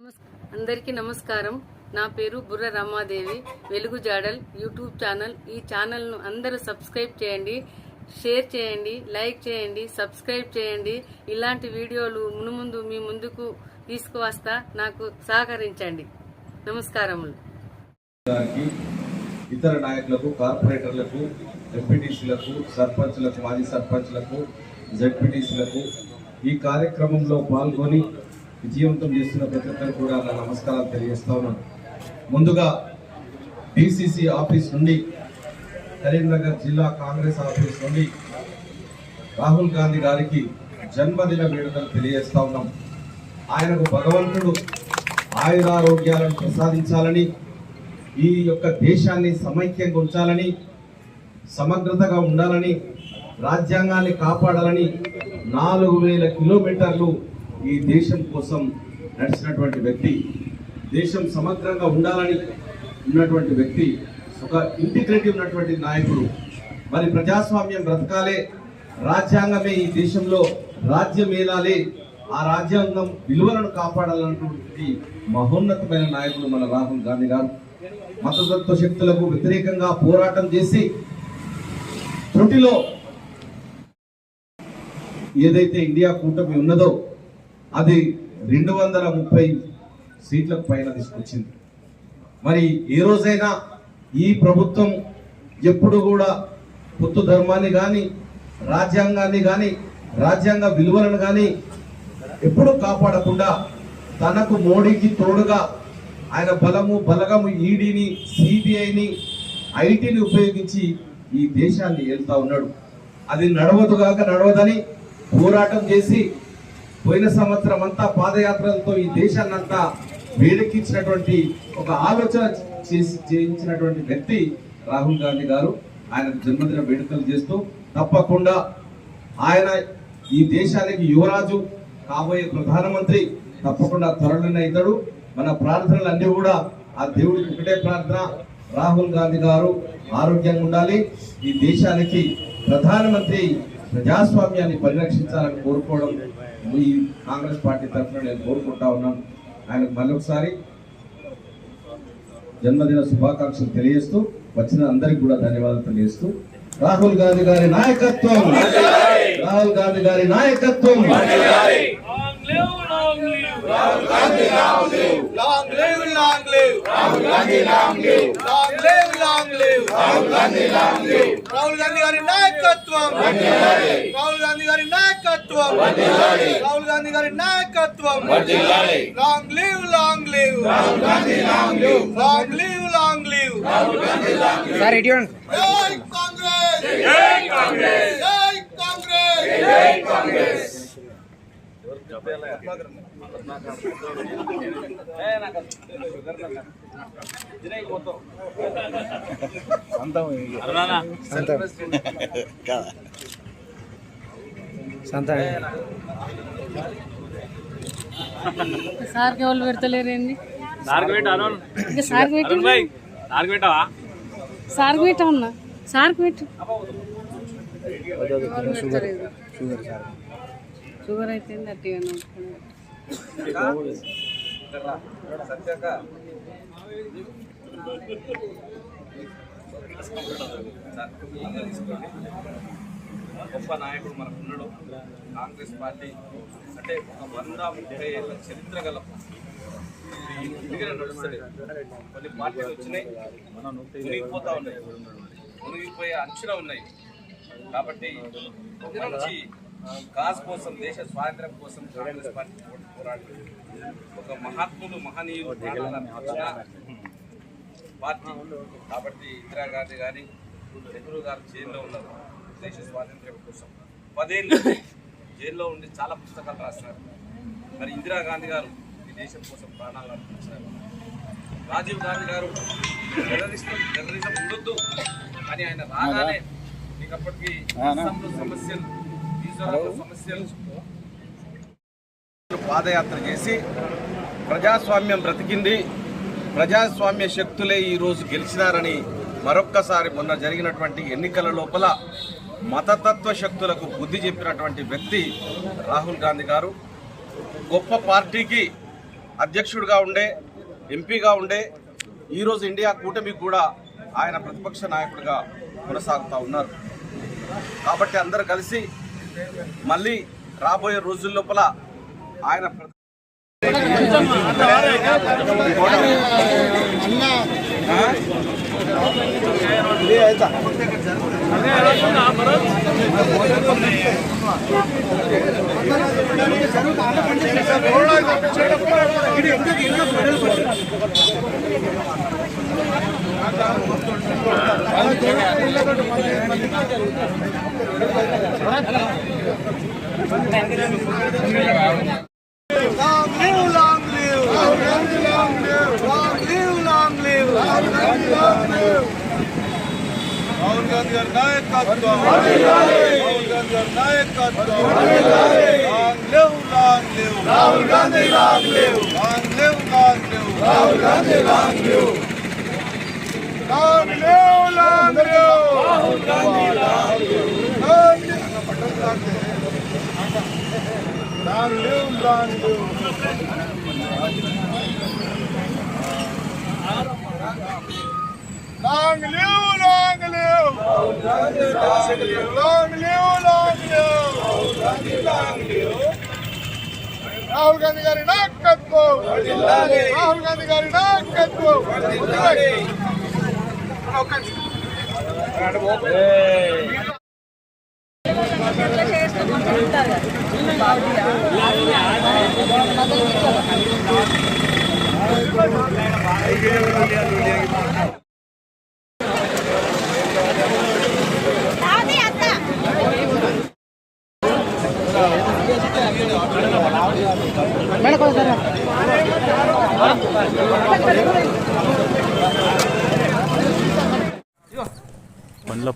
అందరికీ నమస్కారం. నా పేరు బుర్ర రమాదేవి. వెలుగు జాడల్ యూట్యూబ్ ఛానల్. ఈ ఛానల్ను అందరూ సబ్స్క్రైబ్ చేయండి షేర్ చేయండి లైక్ చేయండి సబ్స్క్రైబ్ చేయండి. ఇలాంటి వీడియోలు మునుముందు మీ ముందుకు తీసుకువస్తా నాకు సహకరించండి. నమస్కారములు. ఇతర నాయకులకు కార్పొరేటర్లకు ఎంపీటీసీలకు సర్పంచ్లకు మాజీ సర్పంచ్లకు జడ్పీటీసీలకు ఈ కార్యక్రమంలో పాల్గొని విజయవంతం చేస్తున్న ప్రతి ఒక్కరు కూడా నా నమస్కారాలు తెలియజేస్తా ఉన్నాను. ముందుగా డిసిసి ఆఫీస్ నుండి కరీంనగర్ జిల్లా కాంగ్రెస్ ఆఫీస్ నుండి రాహుల్ గాంధీ గారికి జన్మదిన వేడుకలు తెలియజేస్తా ఉన్నాం. ఆయనకు భగవంతుడు ఆయురారోగ్యాలను ప్రసాదించాలని ఈ యొక్క దేశాన్ని సమైక్యంగా ఉంచాలని సమగ్రతగా ఉండాలని రాజ్యాంగాన్ని కాపాడాలని నాలుగు వేల కిలోమీటర్లు ఈ దేశం కోసం నడిచినటువంటి వ్యక్తి దేశం సమగ్రంగా ఉండాలని ఉన్నటువంటి వ్యక్తి ఒక ఇంటిగ్రిటీ ఉన్నటువంటి నాయకుడు. మరి ప్రజాస్వామ్యం బ్రతకాలే రాజ్యాంగమే ఈ దేశంలో రాజ్యం ఏలాలి ఆ రాజ్యాంగం విలువలను కాపాడాలన్నటువంటి మహోన్నతమైన నాయకుడు మన రాహుల్ గాంధీ గారు. మతతత్వ శక్తులకు వ్యతిరేకంగా పోరాటం చేసి త్రుటిలో ఏదైతే ఇండియా కూటమి ఉన్నదో అది రెండు వందల ముప్పై సీట్లకు పైన తీసుకొచ్చింది. మరి ఏ రోజైనా ఈ ప్రభుత్వం ఎప్పుడు కూడా పొత్తు ధర్మాన్ని కానీ రాజ్యాంగాన్ని కానీ రాజ్యాంగ విలువలను కానీ ఎప్పుడూ కాపాడకుండా తనకు మోడీకి తోడుగా ఆయన బలము బలగము ఈడీని సిబిఐని ఐటీని ఉపయోగించి ఈ దేశాన్ని ఏళ్తా ఉన్నాడు. అది నడవదు కాక నడవదని పోరాటం చేసి పోయిన సంవత్సరం అంతా పాదయాత్రలతో ఈ దేశాన్ని అంతా వేడెక్కించినటువంటి ఒక ఆలోచన చేసి చేయించినటువంటి వ్యక్తి రాహుల్ గాంధీ గారు. ఆయన జన్మదిన వేడుకలు చేస్తూ తప్పకుండా ఆయన ఈ దేశానికి యువరాజు కాబోయే ప్రధానమంత్రి తప్పకుండా త్వరలోనే అవుతాడు మన ప్రార్థనలు కూడా ఆ దేవుడికి ఒకటే ప్రార్థన. రాహుల్ గాంధీ గారు ఆరోగ్యంగా ఉండాలి. ఈ దేశానికి ప్రధానమంత్రి ప్రజాస్వామ్యాన్ని పరిరక్షించాలని కోరుకోవడం ఈ కాంగ్రెస్ పార్టీ తరఫున నేను కోరుకుంటా ఉన్నాను. ఆయనకు మరొకసారి జన్మదిన శుభాకాంక్షలు తెలియజేస్తూ వచ్చిన అందరికి కూడా ధన్యవాదాలు తెలియజేస్తూ రాహుల్ గాంధీ గారి నాయకత్వం. రాహుల్ గాంధీ గారి నాయకత్వం. Long live, long live. Rahul Gandhi, long live. Long live, long live. Rahul Gandhi, long live. Rahul Gandhi గారి నాయకత్వం రాహుల్ గాంధీ గారి నాయకత్వం రాహుల్ గాంధీ గారి నాయకత్వం long live long live Rahul Gandhi long live long live long live sir ఇటు జై కాంగ్రెస్ జై కాంగ్రెస్ జై కాంగ్రెస్ జై కాంగ్రెస్ సంత సార్కి ఎవరు పెడతలేరండి సార్కి పెట్టు సార్కి పెట్టావా? సార్కి పెట్టా. ఉన్నా సార్కి పెట్టు షుగర్ షుగర్ సార్. షుగర్ అయితే అట్టిగా గొప్ప నాయకుడు మనకు ఉన్నాడు కాంగ్రెస్ పార్టీ అంటే ఒక వంద ముప్పై ఏళ్ళ చరిత్ర గల కొన్ని పార్టీలు వచ్చినాయి మునిగిపోతా ఉన్నాయి. మునిగిపోయే అంచున ఉన్నాయి. కాబట్టి ఒక మంచి కాజ్ కోసం దేశ స్వాతంత్ర్యం కోసం కాంగ్రెస్ పార్టీ పో- పోరాడి ఒక మహాత్ములు మహనీయులు పార్టీ. కాబట్టి ఇందిరాగాంధీ గారి నెహ్రూ గారు జైల్లో ఉన్నారు. దేశ స్వాతంత్ర్యం కోసం. పదేళ్ళు జైల్లో ఉండి చాలా పుస్తకాలు రాసినారు మరి ఇందిరాగాంధీ గారు ఈ దేశం కోసం ప్రాణాలు అర్పించారు. రాజీవ్ గాంధీ గారు టెర్రరిస్ట్ టెర్రరిజం ఉండొద్దు. అని ఆయన రాగానే మీకు అప్పటికి అస్సాంలో సమస్యలు మిజోరాంలో సమస్యలు పాదయాత్ర చేసి ప్రజాస్వామ్యం బ్రతికింది. ప్రజాస్వామ్య శక్తులే ఈరోజు గెలిచినారని మరొక్కసారి మొన్న జరిగినటువంటి ఎన్నికల లోపల మతతత్వ శక్తులకు బుద్ధి చెప్పినటువంటి వ్యక్తి రాహుల్ గాంధీ గారు. గొప్ప పార్టీకి అధ్యక్షుడిగా ఉండే ఎంపీగా ఉండే ఈరోజు ఇండియా కూటమికి కూడా ఆయన ప్రతిపక్ష నాయకుడిగా కొనసాగుతూ ఉన్నారు. కాబట్టి అందరు కలిసి మళ్ళీ రాబోయే రోజుల లోపల ఆయన ప్ర- Long రాహుల్ గాంధీ గారి నాయకత్వం రాహుల్ గాంధీ గారి నాయకత్వం long live long live Rahul Gandhi long long long Rahul Gandhi. Long long live long live Rahul Gandhi long live long live long live Long live, long live. Long live, long live. Rahul Gandhi గారి నాయకత్వం రాహుల్ గాంధీ గారి నాయకత్వం రావదే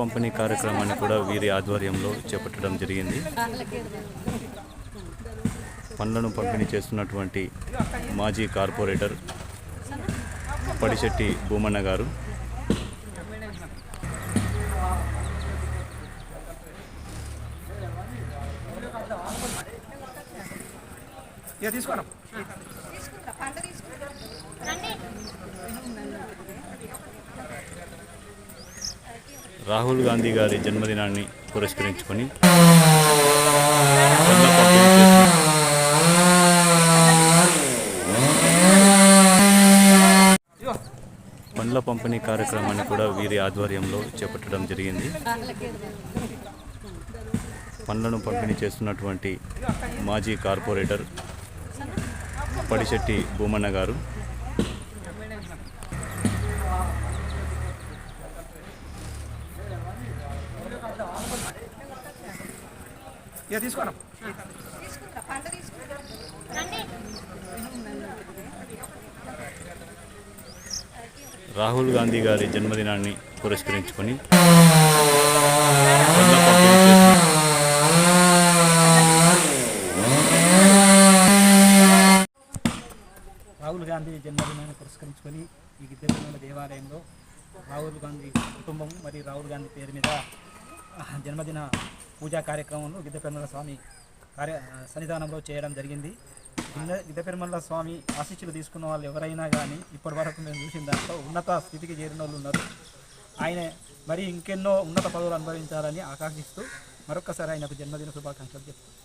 పంపిణీ కార్యక్రమాన్ని కూడా వీరి ఆధ్వర్యంలో చేపట్టడం జరిగింది. పండ్లను పంపిణీ చేస్తున్నటువంటి మాజీ కార్పొరేటర్ పడిశెట్టి భూమన్న గారు. రాహుల్ గాంధీ గారి జన్మదినాన్ని పురస్కరించుకొని పండ్ల పంపిణీ కార్యక్రమాన్ని కూడా వీరి ఆధ్వర్యంలో చేపట్టడం జరిగింది. పండ్లను పంపిణీ చేస్తున్నటువంటి మాజీ కార్పొరేటర్ పడిశెట్టి భూమన్న గారు. రాహుల్ గాంధీ గారి జన్మదినాన్ని పురస్కరించుకొని రాహుల్ గాంధీ జన్మదినాన్ని పురస్కరించుకొని ఈ గిద్దెపల్లి దేవాలయంలో రాహుల్ గాంధీ కుటుంబం మరియు రాహుల్ గాంధీ పేరు మీద జన్మదిన పూజా కార్యక్రమంలో గిద్దెపెరుమల స్వామి కార్య సన్నిధానంలో చేయడం జరిగింది. గిద్ద గిద్దెపెరుమల స్వామి ఆశీస్సులు తీసుకున్న వాళ్ళు ఎవరైనా కానీ ఇప్పటి వరకు మేము చూసిన దాంట్లో ఉన్నత స్థితికి చేరిన వాళ్ళు ఉన్నారు. ఆయన మరి ఇంకెన్నో ఉన్నత పదవులు అనుభవించాలని ఆకాంక్షిస్తూ మరొక్కసారి ఆయనకు జన్మదిన శుభాకాంక్షలు చెప్తాను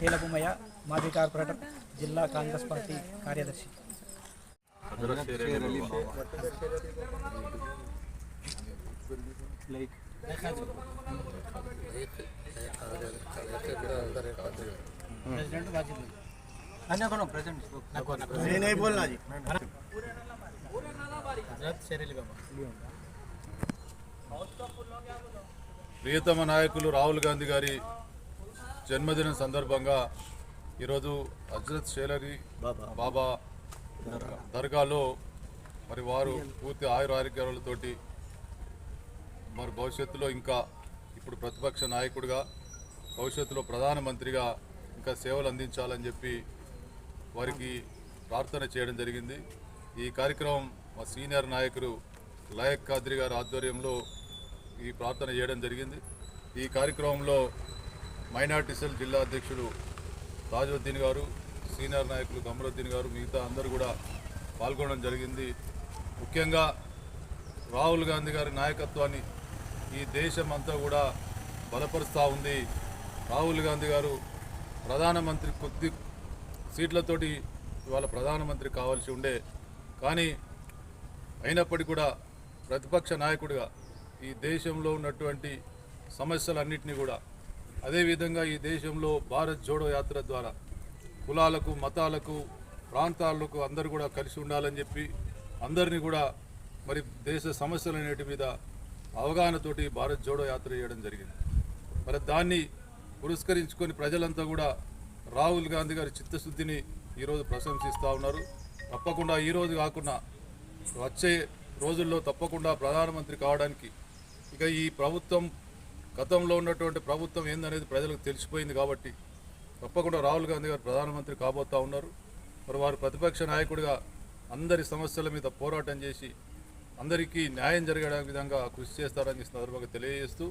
హేలబొమ్మయ్య మాజీ కార్పొరేటర్ జిల్లా కాంగ్రెస్ పార్టీ కార్యదర్శి. ప్రియతమ నాయకులు రాహుల్ గాంధీ గారి జన్మదినం సందర్భంగా ఈరోజు హజరత్ షేలరి బాబా దర్గాలో మరి వారు పూర్తి ఆయుర ఆరోగ్యాలతోటి మరి భవిష్యత్తులో ఇంకా ఇప్పుడు ప్రతిపక్ష నాయకుడిగా భవిష్యత్తులో ప్రధానమంత్రిగా ఇంకా సేవలు అందించాలని చెప్పి వారికి ప్రార్థన చేయడం జరిగింది. ఈ కార్యక్రమం మా సీనియర్ నాయకుడు లయక్ కాద్రి గారి ఆధ్వర్యంలో ఈ ప్రార్థన చేయడం జరిగింది. ఈ కార్యక్రమంలో మైనార్టీ సెల్ జిల్లా అధ్యక్షుడు తాజుద్దీన్ గారు సీనియర్ నాయకులు కమరుద్దీన్ గారు మిగతా అందరూ కూడా పాల్గొనడం జరిగింది. ముఖ్యంగా రాహుల్ గాంధీ గారి నాయకత్వాన్ని ఈ దేశం అంతా కూడా బలపరుస్తూ ఉంది. రాహుల్ గాంధీ గారు ప్రధానమంత్రి కొద్ది సీట్లతోటి ఇవాళ ప్రధానమంత్రి కావాల్సి ఉండే. కానీ అయినప్పటికీ కూడా ప్రతిపక్ష నాయకుడిగా ఈ దేశంలో ఉన్నటువంటి సమస్యలన్నింటినీ కూడా అదేవిధంగా ఈ దేశంలో భారత్ జోడో యాత్ర ద్వారా కులాలకు మతాలకు ప్రాంతాలకు అందరూ కూడా కలిసి ఉండాలని చెప్పి అందరినీ కూడా మరి దేశ సమస్యలు అనేటి మీద అవగాహనతోటి భారత్ జోడో యాత్ర చేయడం జరిగింది. మరి దాన్ని పురస్కరించుకొని ప్రజలంతా కూడా రాహుల్ గాంధీ గారి చిత్తశుద్ధిని ఈరోజు ప్రశంసిస్తూ ఉన్నారు. తప్పకుండా ఈరోజు కాకుండా వచ్చే రోజుల్లో తప్పకుండా ప్రధానమంత్రి కావడానికి ఇక ఈ ప్రభుత్వం గతంలో ఉన్నటువంటి ప్రభుత్వం ఏందనేది ప్రజలకు తెలిసిపోయింది కాబట్టి తప్పకుండా రాహుల్ గాంధీ గారు ప్రధానమంత్రి కాబోతా ఉన్నారు. మరి వారు ప్రతిపక్ష నాయకుడిగా అందరి సమస్యల మీద పోరాటం చేసి అందరికీ న్యాయం జరిగే విధంగా కృషి చేస్తారని సందర్భంగా తెలియజేస్తూ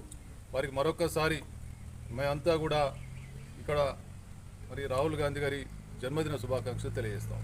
వారికి మరొకసారి మేమంతా కూడా ఇక్కడ మరి రాహుల్ గాంధీ గారి జన్మదిన శుభాకాంక్షలు తెలియజేస్తాం.